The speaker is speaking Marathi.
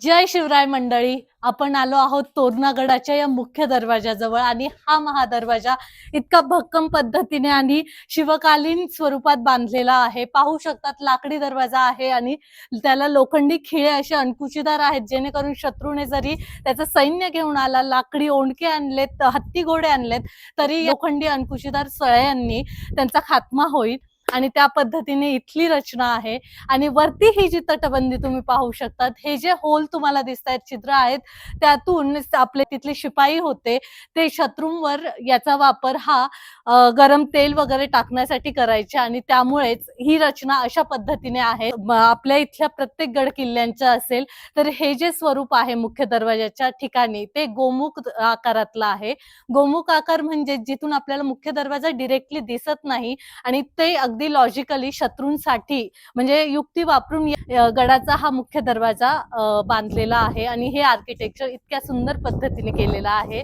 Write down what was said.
जय शिवराय मंडळी आपण आलो आहोत तोरणागडाच्या या मुख्य दरवाजाजवळ आणि हा महादरवाजा इतका भक्कम पद्धतीने आणि शिवकालीन स्वरूपात बांधलेला आहे. पाहू शकतात लाकडी दरवाजा आहे आणि त्याला लोखंडी खिळे असे अणकुचीदार आहेत जेणेकरून शत्रूने जरी त्याचं सैन्य घेऊन आला लाकडी ओंडके आणलेत हत्ती घोडे आणलेत तरी लोखंडी अणकुशीदार सळयांनी त्यांचा खात्मा होईल. आणि त्या पद्धतीने इथली रचना आहे. आणि वरती ही जी तटबंदी तुम्ही पाहू शकतात हे जे होल तुम्हाला दिसत आहेत छिद्र आहेत त्यातून आपले तिथले शिपाई होते. ते शत्रूंवर याचा वापर हा गरम तेल वगैरे टाकण्यासाठी करायचे आणि त्यामुळेच ही रचना अशा पद्धतीने आहे. आपल्या इथल्या प्रत्येक गड किल्ल्यांच्या असेल तर हे जे स्वरूप आहे मुख्य दरवाजाच्या ठिकाणी ते गोमुख आकारातलं आहे. गोमुख आकार म्हणजे जिथून आपल्याला मुख्य दरवाजा डिरेक्टली दिसत नाही आणि ते अगदी लॉजिकली शत्रूंसाठी म्हणजे युक्ती वापरून गडाचा हा मुख्य दरवाजा बांधलेला आहे. आणि हे आर्किटेक्चर इतक्या सुंदर पद्धतीने केलेलं आहे.